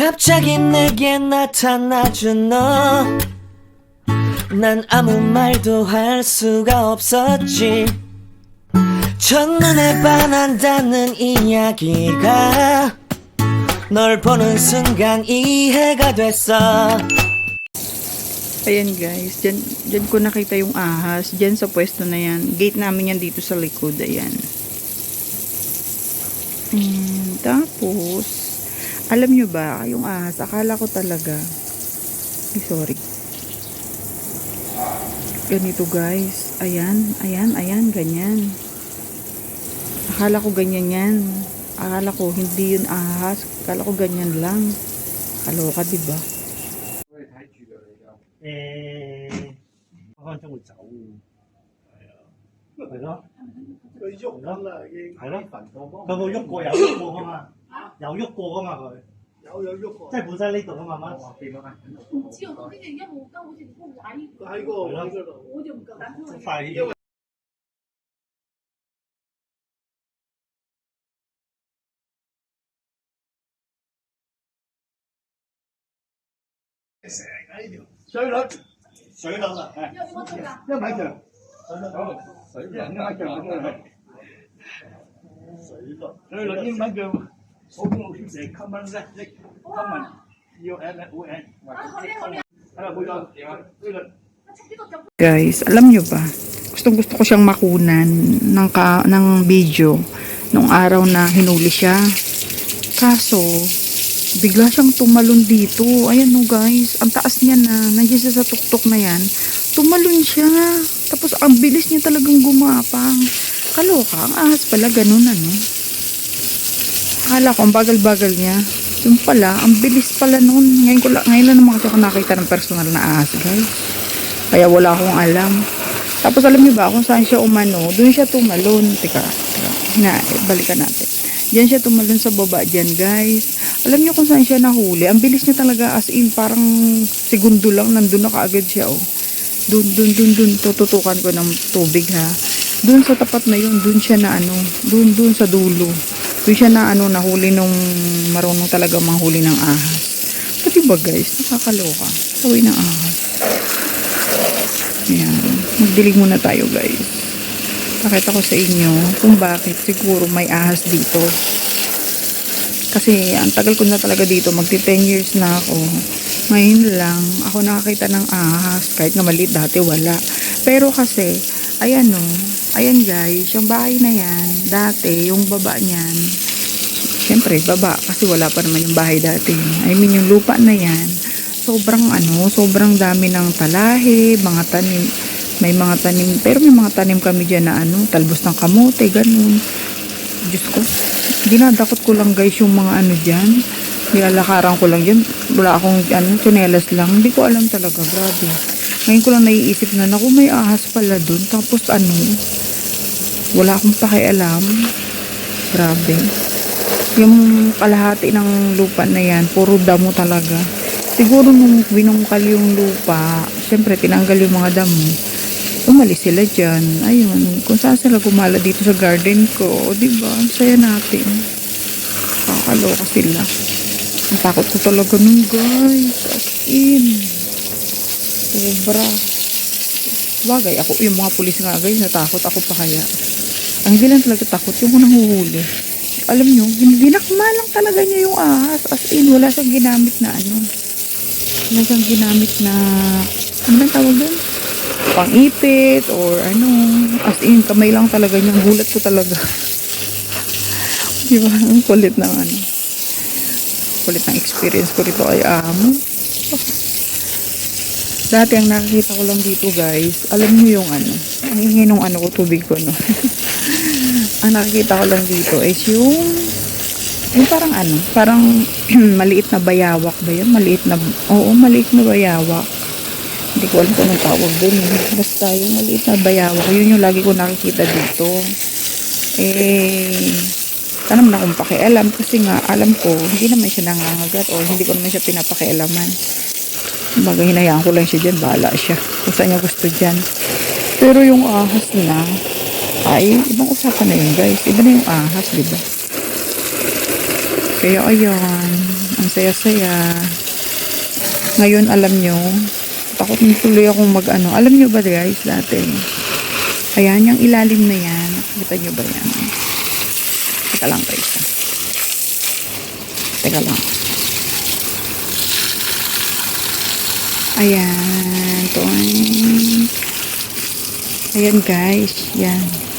갑자기 내게 나타나준 너. 난 아무 말도 할 수가 없었지. 첫눈에 반한다는 이야기가 널 보는 순간 이해가 됐어. Ayan guys, dyan, dyan ko nakita yung ahas. Dyan sa pwesto na yan. Gate namin yan dito sa likod. Ayan. And, tapos, Alam nyo ba, yung ahas, akala ko talaga. Ay, sorry. Ganito guys. Ayan, ayan, ayan, ganyan. Akala ko ganyan yan. Akala ko hindi yun ahas. Akala ko ganyan lang. Kaloka, di ba? Eh, ako ang tungod sa ulo. Ayun. Ayun. Ayun. Ayun. Ayun. Ayun. Ayun. Ayun. Ayun. Ayun. 有喐過噶嘛佢，有有喐過，即係本身呢度啊嘛，唔知啊，嗰啲嘢一路都好似高位，佢喺嗰個位嗰度。我就唔夠膽開。快啲。水率水佬啊，一米長，水率一米長水率水率英文叫 소금을 힘세 컴만 세 컴만 U-N-U-N Guys, alam nyo ba? Gustong gusto ko siyang makunan ng, ka, ng video nung araw na hinuli siya. Kaso, bigla siyang tumalon dito. Ayan no guys, ang taas niya na. Nandiyan siya sa tuktok na yan. Tumalon siya. Tapos ang bilis niya talagang gumapang. Kaloka, ang ahas pala ganun ano. Akala ko, ang bagal-bagal niya. Yung pala, ang bilis pala nun. Ngayon, ko lang, ngayon lang naman kasi ako nakita ng personal na ahas guys. Kaya wala akong alam. Tapos alam niyo ba kung saan siya umano? Doon siya tumalon. Teka, teka. Na, balikan natin. Diyan siya tumalon sa baba dyan, guys. Alam niyo kung saan siya nahuli? Ang bilis niya talaga as in parang segundo lang nandun na kaagad siya, oh. Doon, doon, doon, doon. Tututukan ko ng tubig, ha. Doon sa tapat na yun, doon siya na ano, doon, doon sa dulo. Doon siya na ano, nahuli nung marunong talaga manghuli ng ahas. Pati ba guys, nakakaloka. Sawi ng ahas. Ayan. Magdilig muna tayo guys. Pakita ko sa inyo kung bakit siguro may ahas dito. Kasi ang tagal ko na talaga dito. Magti 10 years na ako. Ngayon lang ako nakakita ng ahas. Kahit nga maliit dati wala. Pero kasi, ayan no. Ayan guys, yung bahay na yan. Dati, yung baba niyan. Siyempre, baba. Kasi wala pa naman yung bahay dati. I mean, yung lupa na yan sobrang ano, sobrang dami ng talahe, mga tanim, may mga tanim, pero may mga tanim kami dyan na ano, talbos ng kamote, ganun. Diyos ko, dinadakot ko lang guys yung mga ano dyan. Nilalakaran ko lang dyan. Wala akong ano, tsinelas lang. Hindi ko alam talaga, grabe. Ngayon ko lang naiisip na, naku, may ahas pala dun. Tapos ano, wala akong pakialam. Grabe. Yung kalahati ng lupa na yan, puro damo talaga. Siguro nung binungkal yung lupa, syempre tinanggal yung mga damo. Umalis sila dyan. Ayun, kung saan sila gumala dito sa garden ko. O, diba? Ang saya natin. Kakaloka sila. Ang takot ko talaga nun, guys. As in. Sobra. Bagay, ako, yung mga pulis nga, guys, natakot ako pa kaya. Hindi lang talaga takot, yung unang huhuli. Alam nyo, dinakma lang talaga niya yung ahas. As in, wala siyang ginamit na ano. Wala siyang ginamit na, ano bang tawag doon? Pang-ipit or ano. As in, kamay lang talaga niya. Gulat ko talaga. Di ba? Ang kulit ng ano. Kulit ng experience ko rito ay amo. Dati ang nakikita ko lang dito guys, alam niyo yung ano, ang hingi nung ano ko, tubig ko no. ang nakikita ko lang dito is yung yung parang ano, parang maliit na bayawak ba yun? Maliit na, oo, maliit na bayawak. Hindi ko alam kung anong tawag dun. eh. Basta yung maliit na bayawak, yun yung lagi ko nakikita dito. Eh, tanam na akong pakialam kasi nga alam ko, hindi naman siya nangangagat o hindi ko naman siya pinapakialaman. Baga hinayaan ko lang siya dyan, bahala siya. Kung saan niya gusto dyan. Pero yung ahas na, ay, ibang usapan na yun guys. Iba na yung ahas, di ba? Kaya ayan, Ang saya-saya. Ngayon, alam nyo, takot na tuloy akong mag ano. Alam nyo ba guys, dati, ayan, yung ilalim na yan, nakikita nyo ba yan? Teka lang guys. ah. Teka lang. Ayan, to. Ayan guys, yan.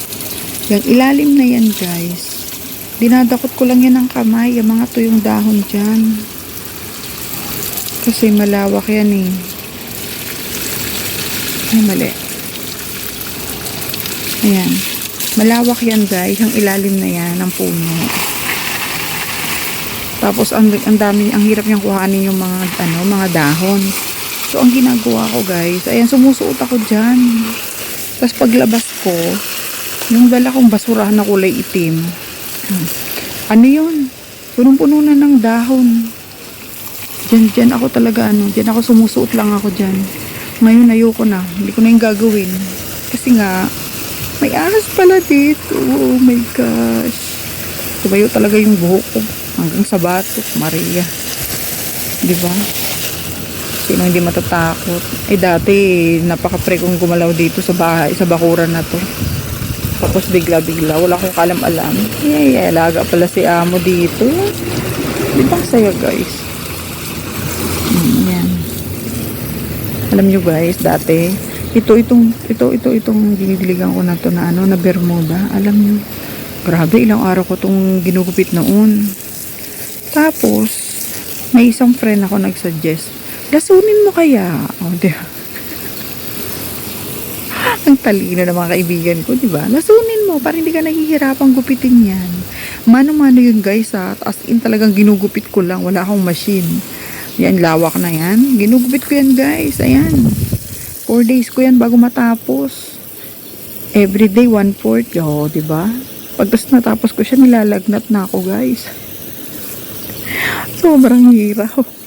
Yung ilalim na yan guys. Dinadakot ko lang yan ng kamay, yung mga tuyong dahon dyan. Kasi malawak yan eh. Ay, mali. Ayan. Malawak yan guys, ang ilalim na yan ng puno. Tapos ang, ang dami, ang hirap niyang kuhanin yung mga ano, mga dahon. So ang ginagawa ko guys, ayan sumusuot ako diyan. Tapos paglabas ko, yung dala kong basurahan na kulay itim. Ano yun? Punong-puno na ng dahon. Diyan, diyan ako talaga ano, diyan ako sumusuot lang ako diyan. Ngayon ayoko na, hindi ko na yung gagawin. Kasi nga, may ahas pala dito. Oh my gosh. Tumayo talaga yung buhok ko hanggang sa batok, Maria. Di ba? Sino hindi matatakot? Eh dati, napaka-pre kong gumalaw dito sa bahay, sa bakuran na to. Tapos bigla-bigla, wala akong kalam-alam. Eh, alaga pala si amo dito. Di ba saya guys? Hmm, yan. Alam nyo guys, dati, ito itong, ito, ito, itong dinidiligan ko na to na ano, na Bermuda. Alam nyo, grabe, ilang araw ko itong ginugupit noon. Tapos, may isang friend ako nag-suggest, lasunin mo kaya. O, di ba? Ang talino ng mga kaibigan ko, di ba? Lasunin mo para hindi ka nahihirapang gupitin yan. Mano-mano yun guys ha. As in talagang ginugupit ko lang. Wala akong machine. Yan, lawak na yan. Ginugupit ko yan guys. Ayan. Four days ko yan bago matapos. Everyday, one fourth. Yo, di ba? Pagtas natapos ko siya, nilalagnat na ako guys. Sobrang hirap.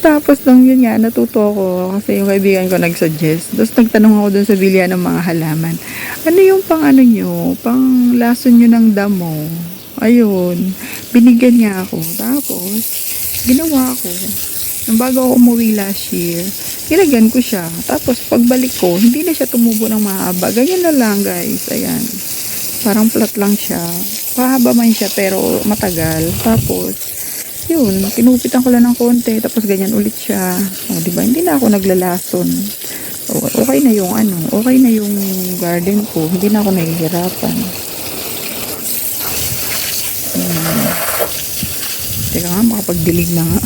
Tapos nung yun nga, natuto ako kasi yung kaibigan ko nag-suggest. Tapos nagtanong ako dun sa bilya ng mga halaman. Ano yung pang ano nyo? Pang lason nyo ng damo? Ayun. Binigyan niya ako. Tapos, ginawa ko. Nung bago ako umuwi last year, nilagyan ko siya. Tapos, pagbalik ko, hindi na siya tumubo ng mahaba. Ganyan na lang, guys. Ayan. Parang flat lang siya. Pahaba man siya, pero matagal. Tapos, yun, kinupitan ko lang ng konti, tapos ganyan ulit siya. O, di ba? Hindi na ako naglalason. Okay na yung ano, okay na yung garden ko. Hindi na ako nahihirapan. Hmm. Teka nga, makapagdilig na nga.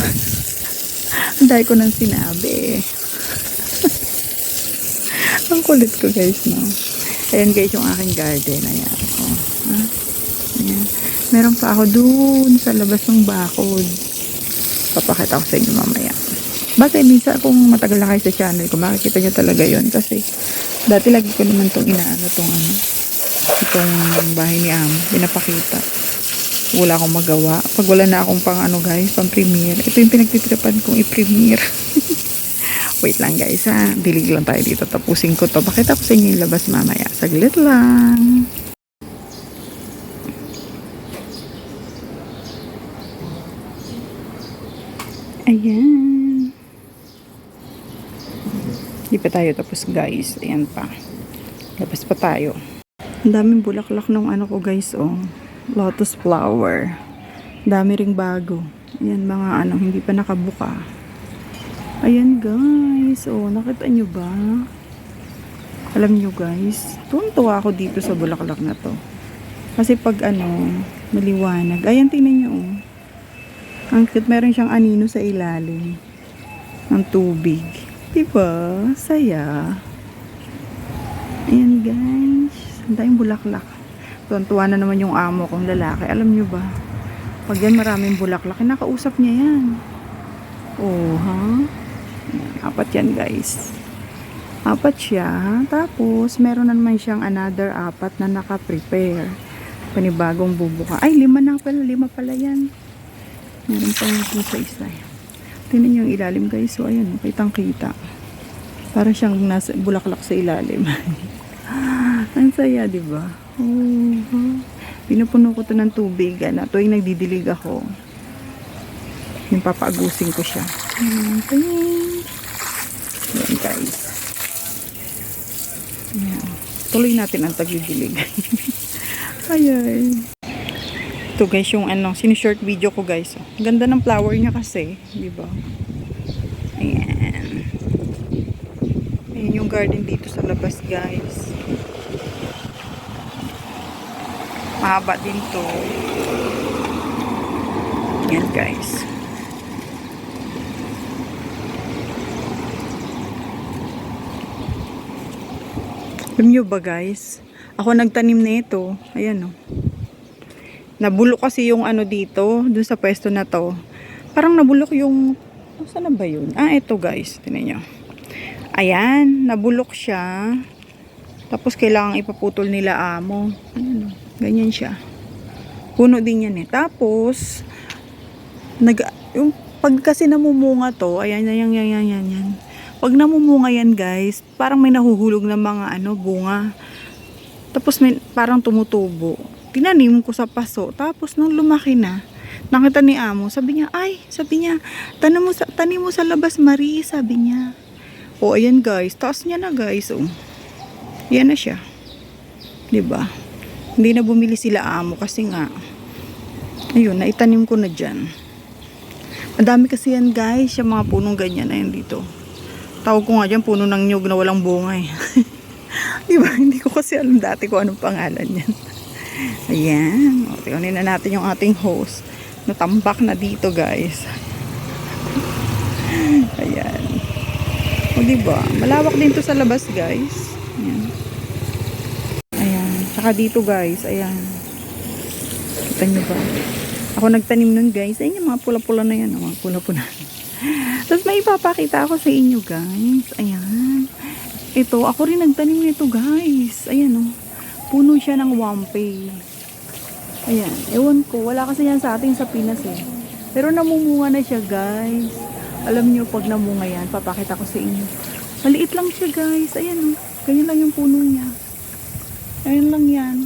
Ang dahil ko nang sinabi. Ang kulit ko guys, no? Ayan guys, yung aking garden. Ayan. O, ha? Ayan. Meron pa ako dun sa labas ng bakod. Papakita ko sa inyo mamaya. Basta minsan kung matagal na kayo sa channel ko, makikita nyo talaga yon Kasi dati lagi ko naman tong inaano tong ano, itong bahay ni Am. Pinapakita. Wala akong magawa. Pag wala na akong pang ano guys, pang premiere. Ito yung pinagtitripan kong i-premiere. Wait lang guys ha. Dilig lang tayo dito. Tapusin ko to. Pakita ko sa inyo yung labas mamaya. Saglit lang. Ayan. Hindi pa tayo tapos guys. Ayan pa. Labas pa tayo. Ang daming bulaklak ng ano ko guys oh. Lotus flower. Dami ring bago. Ayan mga ano, hindi pa nakabuka. Ayan guys. Oh, nakita nyo ba? Alam nyo guys, tuntua ako dito sa bulaklak na to. Kasi pag ano, maliwanag. Ayan, tingnan nyo oh. Ang meron siyang anino sa ilalim ng tubig. Diba? Saya. Ayan guys. Ang daming bulaklak. Tuwan-tuwa na naman yung amo kong lalaki. Alam nyo ba? Pag yan maraming bulaklak, nakausap niya yan. Oh, ha? Ayan, apat yan guys. Apat siya. Tapos, meron na naman siyang another apat na naka-prepare. Panibagong bubuka. Ay, lima na pala. Lima pala yan. Meron pa yung po sa isa. Tingnan nyo yung ilalim guys. So, ayan. Kitang kita. Para siyang nasa bulaklak sa ilalim. Ang saya, di ba? Oh, Pinupuno ko to ng tubig. Ano, tuwing nagdidilig ako. Yung papaagusin ko siya. Ayan, ayan. Guys. Ayan. Tuloy natin ang tagigilig. Ayan. Ito guys, yung ano, sinishort video ko guys. Ang Ganda ng flower niya kasi. Di ba? Ayan. Ayan yung garden dito sa labas guys. Mahaba din to. Ayan guys. Alam ba guys? Ako nagtanim na ito. Ayan o. Nabulok kasi yung ano dito, dun sa pwesto na to. Parang nabulok yung, oh, saan na ba yun? Ah, ito guys, tinan nyo. Ayan, nabulok siya. Tapos kailangan ipaputol nila amo. Ayan ganyan siya. Puno din yan eh. Tapos, nag, yung pag kasi namumunga to, ayan, ayan, ayan, ayan, ayan. Pag namumunga yan guys, parang may nahuhulog na mga ano, bunga. Tapos may, parang tumutubo. Tinanim ko sa paso. Tapos nung lumaki na, nakita ni amo, sabi niya, ay, sabi niya, tanim mo sa, tanim mo sa labas, Marie, sabi niya. O, ayan guys, taas niya na guys, oh. Yan na siya. 'Di ba? Hindi na bumili sila amo kasi nga, ayun, naitanim ko na dyan. Madami kasi yan guys, yung mga punong ganyan na yan dito. Tawag ko nga dyan, puno ng nyug na walang bunga eh. Di ba? Hindi ko kasi alam dati kung anong pangalan yan. Ayan. O, tingnan na natin yung ating host. Natambak na dito guys. Ayan. O diba? Malawak din to sa labas guys. Ayan. Ayan. Tsaka dito guys. Ayan. Kita nyo ba? Ako nagtanim nun guys. Ayan yung mga pula-pula na yan. oh, Mga pula-pula. Tapos may ipapakita ako sa inyo guys. Ayan. Ito, ako rin nagtanim nito guys. Ayan oh. Puno siya ng wampe. Ayan. Ewan ko. Wala kasi yan sa atin sa Pinas eh. Pero namumunga na siya guys. Alam nyo, pag namunga yan, papakita ko sa inyo. Maliit lang siya guys. Ayan oh. Ganyan lang yung puno niya. Ayan lang yan.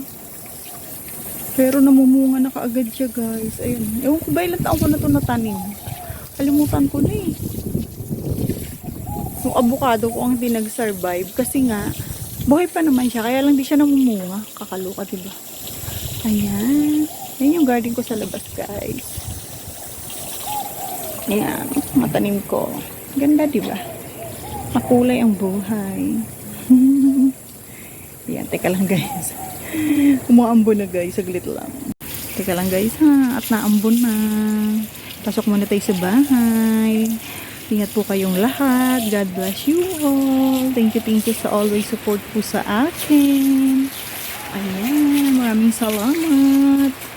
Pero namumunga na kaagad siya guys. Ayun. Ewan ko ba ilang taon ko na ito natanim. Kalimutan ko na eh. Yung avocado ko ang hindi nag-survive kasi nga, buhay pa naman siya. Kaya lang di siya namumunga. Kakaluka diba? Ayan. Yan yung garden ko sa labas guys. Ayan. Matanim ko. Ganda diba? Makulay ang buhay. Ayan. Teka lang guys. Umaambon na guys, saglit lang. Teka lang guys ha, at naambon na. Pasok muna tayo sa bahay. Ingat po kayong lahat. God bless you all. Thank you, thank you sa always support po sa akin. Ayan, maraming salamat.